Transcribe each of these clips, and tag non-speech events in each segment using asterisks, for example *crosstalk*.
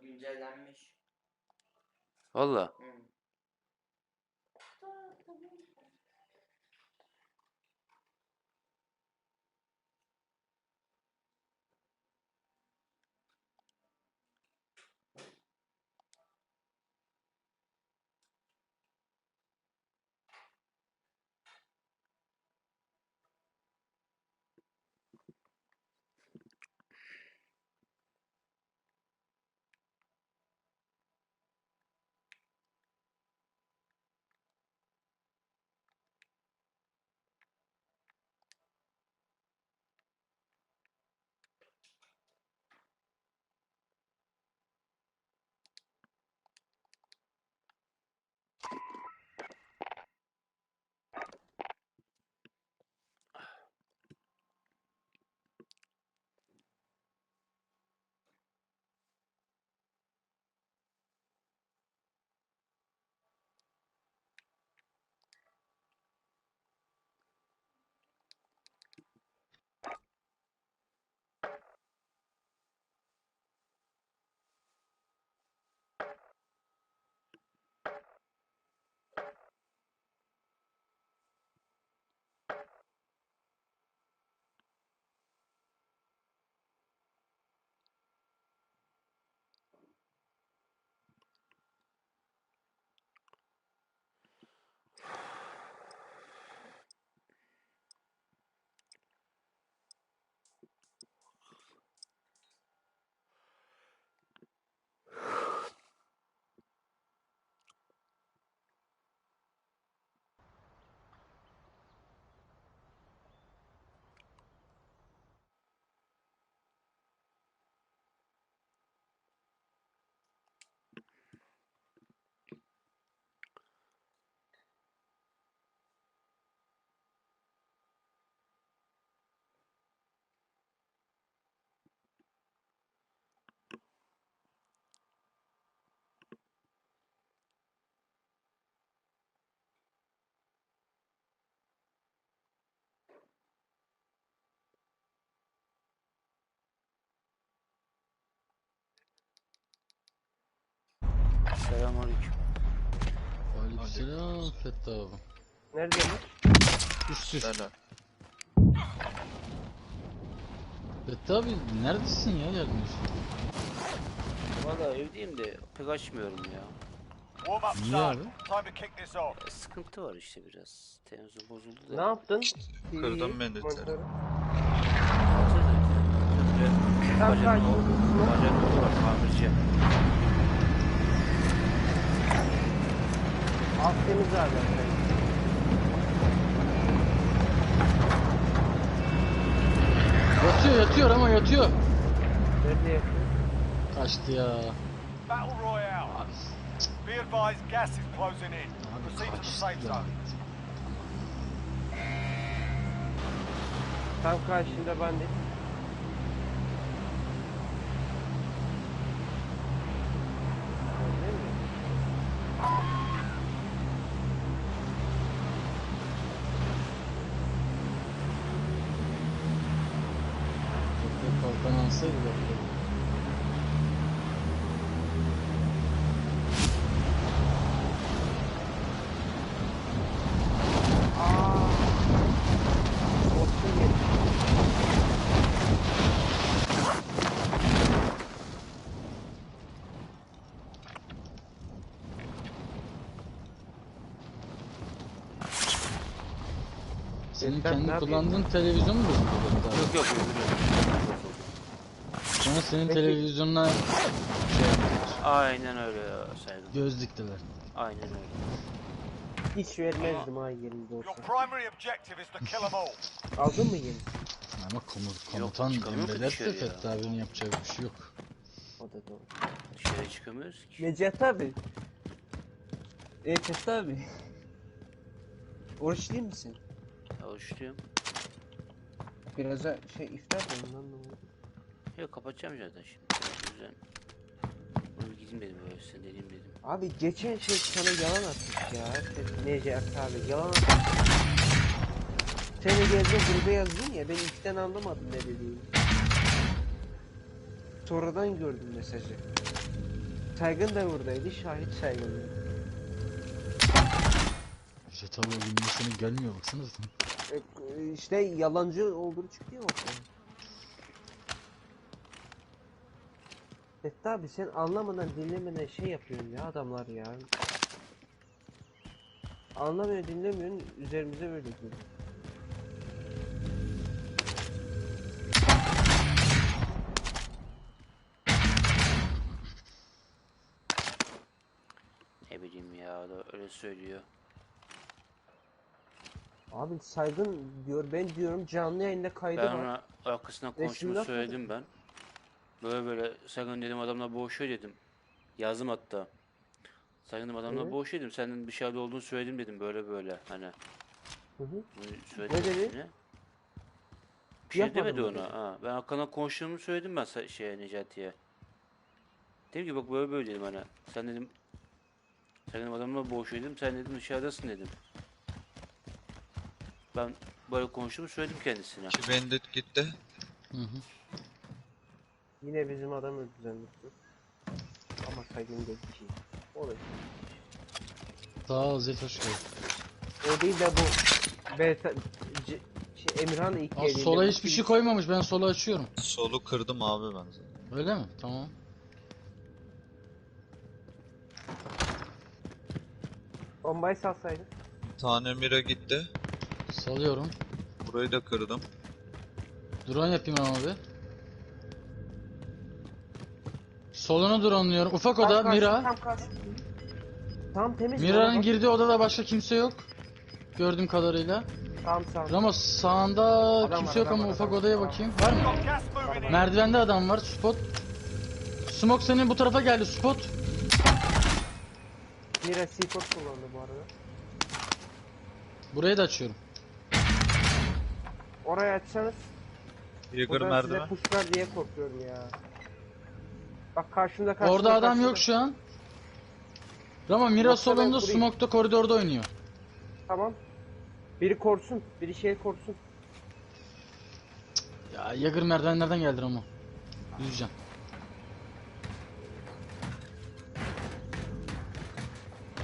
güncellenmiş. Valla. Hı. Selamünaleyküm. Aleykümselam Fethi abi. Nerede bu? Üst üst. Helal. Fethi abi neredesin ya gelmiyorsun? Valla evdeyim de pek açmıyorum ya. Niye abi? E, sıkıntı var işte biraz. Televizyon bozuldu da. Ne yaptın? Kırdım ben de. Tamam, Bacak var tamirci. Alt temiz abi. Yatıyor yatıyor ama yatıyor. Nerede yapıyor? Kaçtı ya. Battle Royale. Abi, Be advised, gas is closing in. Proceed to the safe zone. Tam karşında bandit. Değil mi? Çok kalkan alsaydı da. Aaa. Korktum yeri. Senin kendi ne yapayım? kullandığın televizyon mu bozuldu? Yok yok. Sonra senin Peki. televizyonuna şey yaptılar. Aynen öyle ya saygın. Göz diktiler. Aynen öyle. Hiç vermezdim ha yerinde Your olsa. primary objective is to kill them all. Aldın mı yeni? Ama komu- komutan çıkamıyor ki emrederse dışarı ya. Fethi abinin yapacağı bir şey yok. O da doğru. Dışarı çıkamıyoruz ki. Necat abi. E Fethi abi. Oruç değil Alıştırıyorum. Biraz da şey iftar dolayı. Yok kapatacağım zaten şimdi. O yüzden. Bunu gideyim dedim böyle sen dediğim dedim. Abi geçen şey sana yalan atmış ya. Necat abi yalan atmış. Sen de geldin gruba yazdın ya ben ilkten anlamadım ne dediğini. Sonradan gördüm mesajı. Saygın da buradaydı. Şahit saygın. Jet abi o bilmesine gelmiyor baksana zaten. E, işte yalancı olduğu çıkıyor ortaya. Fethi abi sen anlamadan dinlemeden şey yapıyorsun ya adamlar ya. Anlamıyor dinlemiyorsun üzerimize böyle diyor. Ne bileyim ya öyle söylüyor. Abi saygın diyor ben diyorum canlı yayında kaydı Ben var. ona arkasından konuştuğumu söyledim ben. Böyle böyle sakın dedim adamla boğuşuyor dedim. Yazdım hatta. Sakın dedim adamla Evet. boğuşuyor dedim. Senin dışarıda olduğunu söyledim dedim böyle böyle hani. Hı hı. Bunu söyledim Ne dedi? hepsine. Bir şey Yapmadım demedi mı ona. dedi? Ha, ben hakkında konuştuğumu söyledim ben sa- şeye Necati'ye. Dedim ki bak böyle böyle dedim hani. Sen dedim sen dedim adamla boğuşuyor dedim. Sen dedim dışarıdasın dedim. Ben böyle konuştuğumu söyledim kendisine. İki bandit gitti. Hı hı. Yine bizim adam öldü zannettim. Ama saygın değil ki. O da Sağ ol Zet hoş geldin. O değil de bu beta C- şey, Emirhan ilk Aa, geldiğinde sola hiçbir şey koymamış ben sola açıyorum. Solu kırdım abi ben zaten. Öyle mi? Tamam. Bombayı salsaydın. Bir tane mira gitti. Salıyorum. Burayı da kırdım. Drone yapayım ama bir. Solunu drone'luyorum. Ufak oda Tam karşı, Mira. Tam karşı. Tam temiz. Mira'nın girdiği odada başka kimse yok. Gördüğüm kadarıyla. Tam sağ. Ramos sağında Adam kimse var, yok adam ama var, ufak adam odaya var. bakayım. Var mı? Merdivende adam var. Spot. Smoke senin bu tarafa geldi. Spot. Mira C4 kullandı bu arada. Burayı da açıyorum. Orayı açsanız. Yeager Buradan size merdiven. diye korkuyorum ya. Bak karşımda karşımda. Orada adam karşımda. yok şu an. Ramo Mira Yoksa ben solunda kurayım. smoke'ta koridorda oynuyor. Tamam. Biri korsun. Biri şey korsun. Ya Yager merdivenlerden geldi Ramo. Yüzeceğim.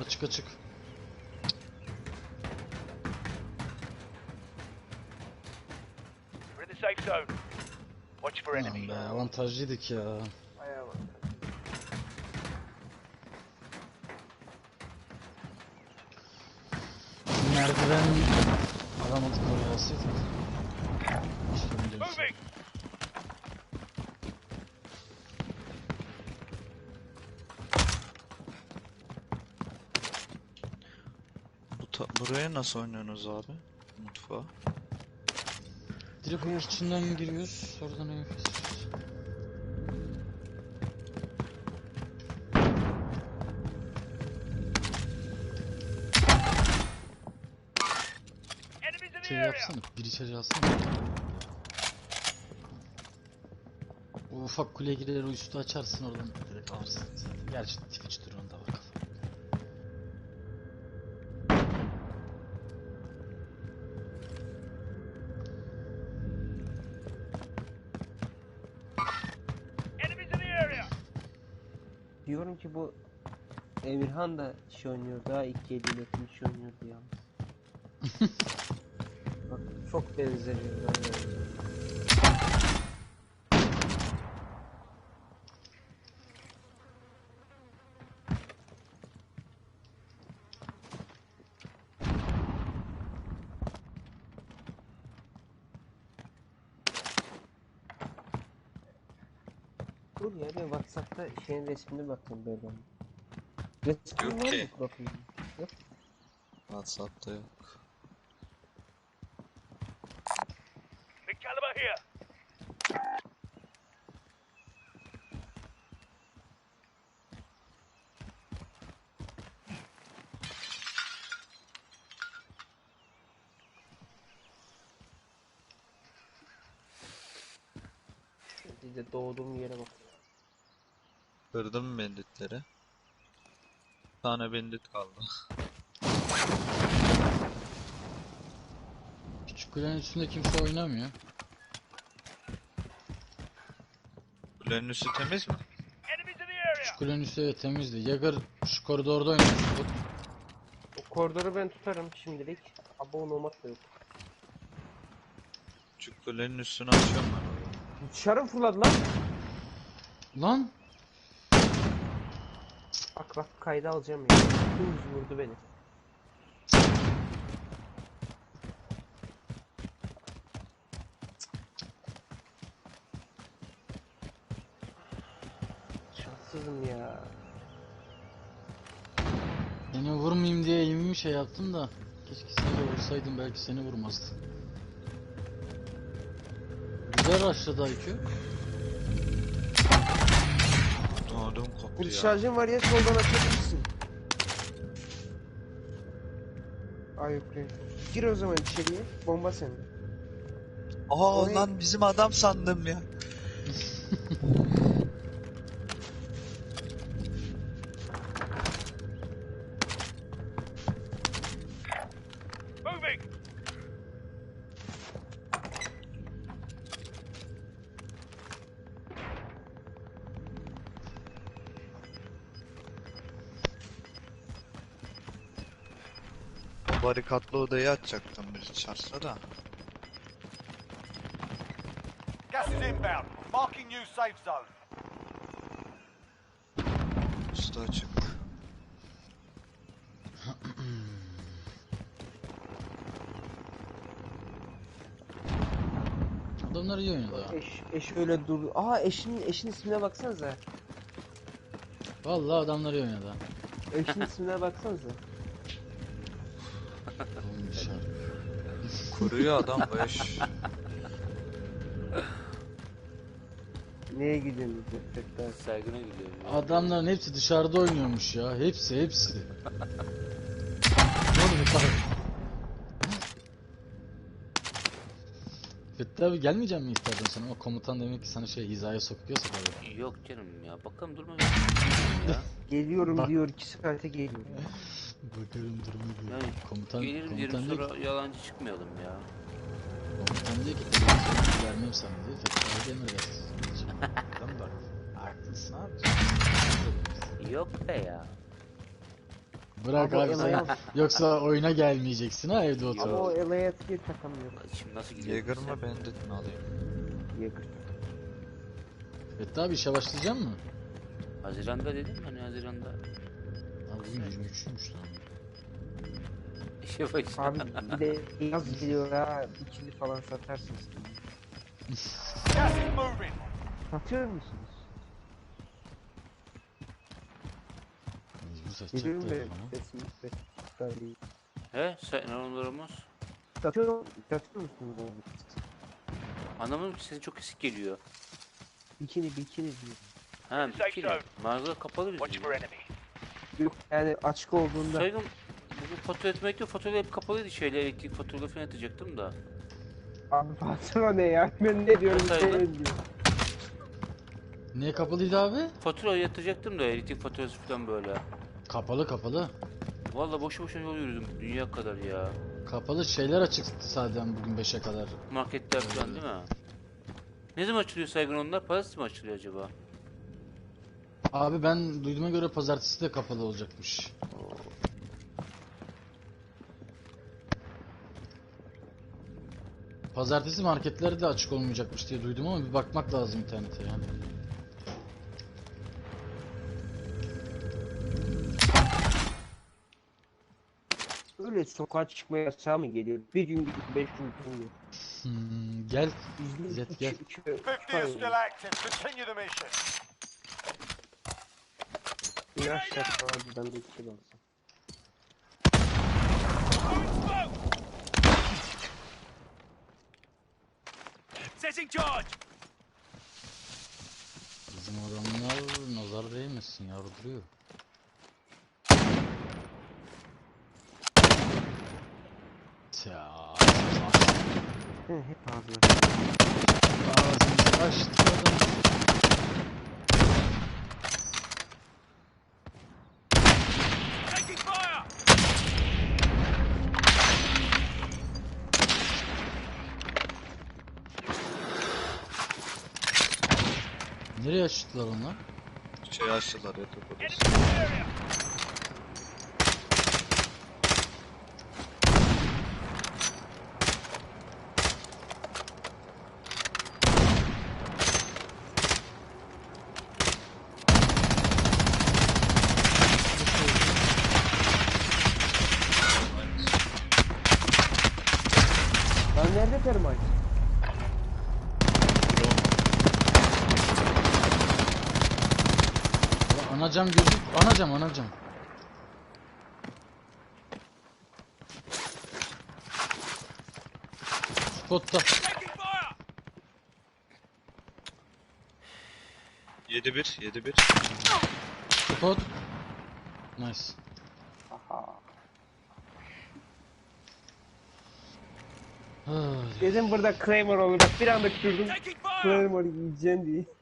Açık açık. Watch for Lan be avantajlıydık ya. Bak. Merdiven alamadık oraya alsaydık. Çıkamayacağız. Moving. Bu ta- buraya nasıl oynuyorsunuz abi? Mutfağa. Direkt içinden giriyoruz. Oradan the Şey yapsana. Bir içeri alsana. O ufak kuleye girer o üstü açarsın oradan direkt alırsın. Gerçi Twitch drone da var Diyorum ki bu Emirhan da şey oynuyor daha ilk geliyle şey oynuyordu ya. *laughs* Bak çok benzemiyor. Dur ya ben Whatsapp'ta şeyin resmine bakayım böyle. Resmin Yok var ki. mı profilinde? Yok. Whatsapp'ta yok. Big caliber here. Bir de doğduğum yere bak. Kırdım banditleri. Bir tane bandit kaldı. *laughs* Küçük kulenin üstünde kimse oynamıyor. Kulenin üstü temiz mi? Şu kulenin üstü evet temizdi. Jäger şu koridorda oynuyor. O koridoru ben tutarım şimdilik. Abo nomad da yok. Şu kulenin üstünü açıyorum ben. Dışarı fırladı lan? Lan Bak bak kayda alacağım ya. Dümdüz vurdu beni. Şanssızım ya. seni vurmayayım diye eğimimi şey yaptım da. Keşke sen de vursaydın belki seni vurmazdı. Güzel rushladı IQ. Doğdum koptu Bir ya. şarjın var ya soldan açabilirsin. Ay yok lan. Gir o zaman içeriye. Bomba sende. Aa Oraya- lan bizim adam sandım ya. Barikatlı odayı açacaktım bir çarsa da. Gas is inbound. Marking new safe zone. Üstü açık. Adamlar iyi oynadı ha. Eş, eş öyle dur. Aa eşin eşin ismine baksanıza. Vallahi adamlar iyi oynadı ha. Eşin ismine baksanıza. Kuruyor adam 5. Neye gidiyorsunuz Defter? Saygına gidiyorum. ya. Adamların hepsi dışarıda oynuyormuş ya. Hepsi hepsi. ne oldu bu Fethi abi gelmeyecek mi iftardan sonra ama komutan demek ki sana şey hizaya sokuyorsa tabii. Yok canım ya. Bakalım durma. ya. Geliyorum Bak. diyor 2 saate geliyor. Bakarım duruma göre. Yani komutan, Gelirim komutan, diyelim diyor, sonra yalancı çıkmayalım ya. komutan diyor ki televizyonu vermem sana diyor. Fethi abi emredersin. Adam da haklısın abi. Yok be ya. Bırak Ama abi sen yoksa oyuna gelmeyeceksin ha evde Ama o otur. elayet bir takamıyor. Şimdi nasıl gidiyor? Jäger mı Bandit mi alayım? Yeager. Fethi abi işe başlayacak mı? Haziranda dedim hani Haziranda. Abi bugün 23'müş lan. İşe bak. Abi bir de yaz geliyor ha. ikili falan satarsınız. Satıyor musunuz? Mecbur ses çıkarıyor. He sen onlarımız. Satıyor, satıyor musunuz onu? Anlamadım ki sesin çok kesik geliyor. Bikini bikini diyor. Ha Safe zone. Mağaza kapalı bizim. Watch for enemy. Yok yani açık olduğunda. Saygın bugün fatura etmek yok. Fatura hep kapalıydı şeyle elektrik faturaları falan atacaktım da. Abi fatura ne ya? *laughs* Ben ne diyorum diyorsun? Niye kapalıydı abi? Fatura yatıracaktım da elektrik faturası falan böyle. Kapalı kapalı. Vallahi boşu boşuna yol yürüdüm dünya kadar ya. Kapalı şeyler açıktı zaten bugün 5'e kadar. Marketler falan değil mi? Ne zaman açılıyor saygın onlar? Pazartesi mi açılıyor acaba? Abi ben duyduğuma göre pazartesi de kapalı olacakmış. Pazartesi marketleri de açık olmayacakmış diye duydum ama bir bakmak lazım internete ya. Öyle sokağa çıkma yasağı mı geliyor? Bir gün gidip beş gün kalıyor. Hmm, gel. İzzet, iki, gel. iki, iki, 50 is still active. Continue the mission. İn aşağı abi ben de iki alsam. Setting charge. Bizim adamlar nazar değmesin yardırıyor. Ya, He, hep ağzına. ağzımızı açtı adam. Nereye açtılar onlar? Şey açtılar yatak odası. Lan nerede termite? Anacam gözük. Anacam anacam. Spotta. 7-1, 7-1. Spot. Nice. Dedim burada Claymore olur. Bak bir anda kürdüm. Claymore yiyeceğim diye.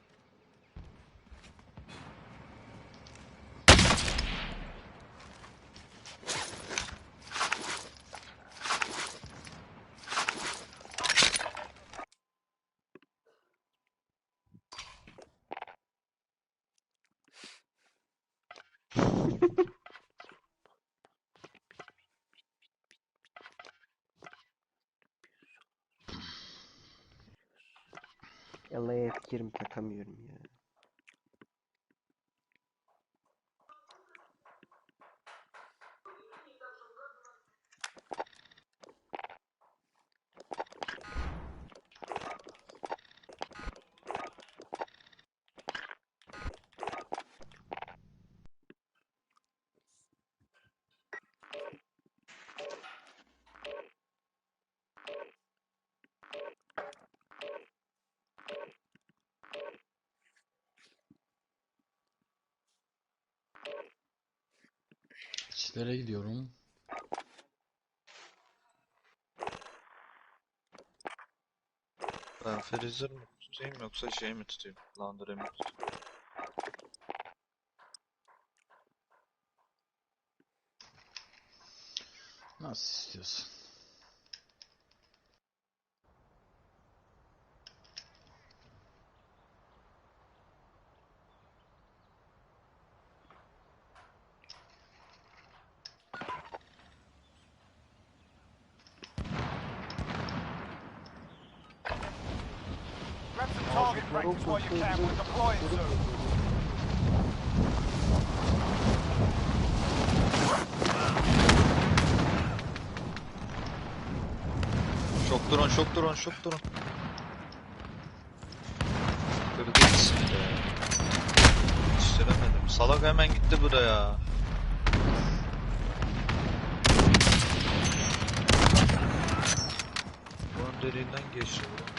Allah'a etkirim takamıyorum ya. İçlere gidiyorum. Ben freezer mi tutayım yoksa şey mi tutayım? Laundry mi tutayım? Nasıl istiyorsun? Target practice while you can. We're deploying soon. Şok drone, şok drone, şok drone. Kırdı gitsin de. Yetiştiremedim. Salak hemen gitti buraya. Bunun deliğinden geçti bu.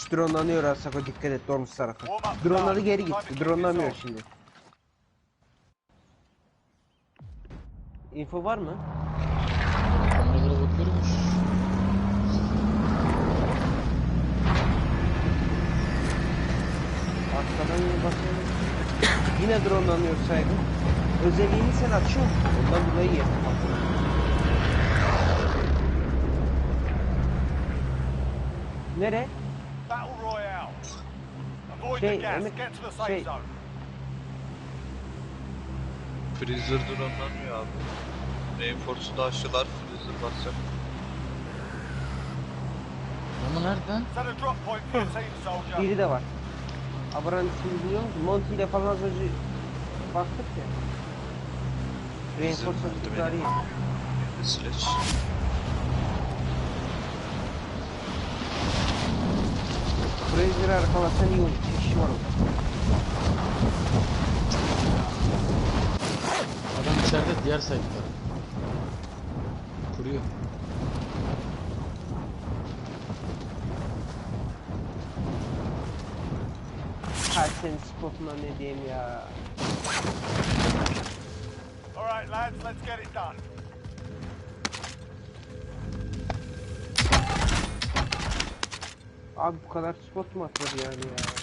Üst dronelanıyor Asako dikkat et Dormus tarafı. Droneları geri gitti. Dronelamıyor şimdi. Info var mı? Kameralara bakıyorum. Arkadan yine bakıyorum. Yine dronelanıyor saygı. Özelliğini sen açıyor musun? Ondan dolayı yedim. Nere? Şey, the gas. Emre- Get to the safe şey- zone. Freezer dronelanıyor abi. Reinforce'u da açtılar. Freezer basacak. Ama nereden? Set a drop point for your team, soldier. Biri de var. Abraham ismini biliyor musun? Monty ile falan az önce baktık ya. Reinforce'a vardı bir Sledge. Brazer'ı arkalasan iyi olur. Bir kişi var orada. Adam içeride diğer sayfada. Kuruyor. Hay senin spotuna ne diyeyim ya. All right, lads, let's get it done. Abi bu kadar spot mu atılır yani ya?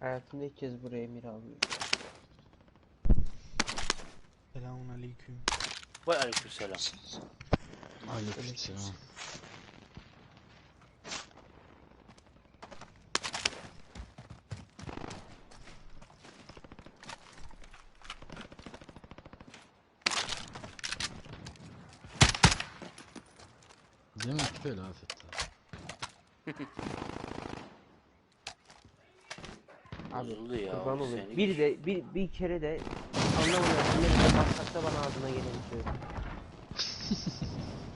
Hayatımda ilk kez buraya emir aldım. Selamun aleyküm. Vay aleykümselam. Aleykümselam. Demek ki böyle afet. Abi Bozuldu ya. kurban olayım. Bir de bir, bir kere de anlamıyorum. Ne de başlakta bana ağzına geleni söyle. *laughs*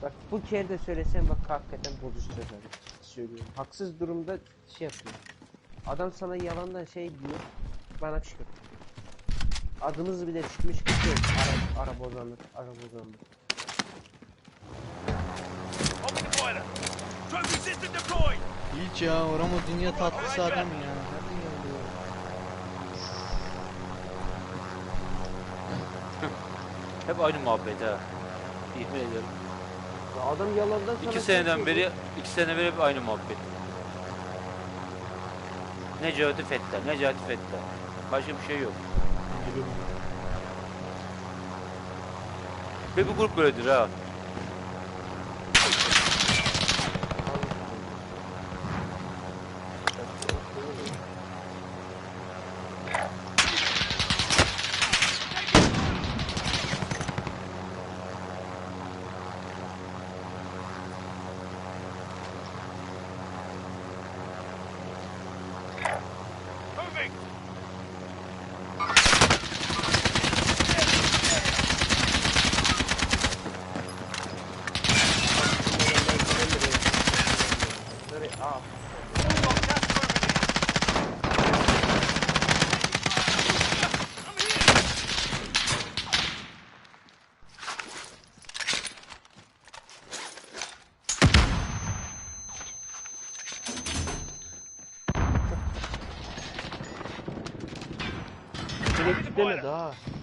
bak bu kere de söylesem bak hakikaten bozuk söylerim. Söylüyorum. Haksız durumda şey yapıyor. Adam sana yalandan şey diyor. Bana çıkıyor. Adınız bile çıkmış gidiyor. Ara, ara bozanlık, ara bozanlık. Hiç ya orama dünya tatlısı adam ya. Hep aynı muhabbet ha. İhmal ediyorum. Ya adam yalandan sana İki seneden beri, iki sene beri hep aynı muhabbet. Necati Fettel, Necati Fettel. Başka bir şey yok. Ve bu grup böyledir ha. Direkt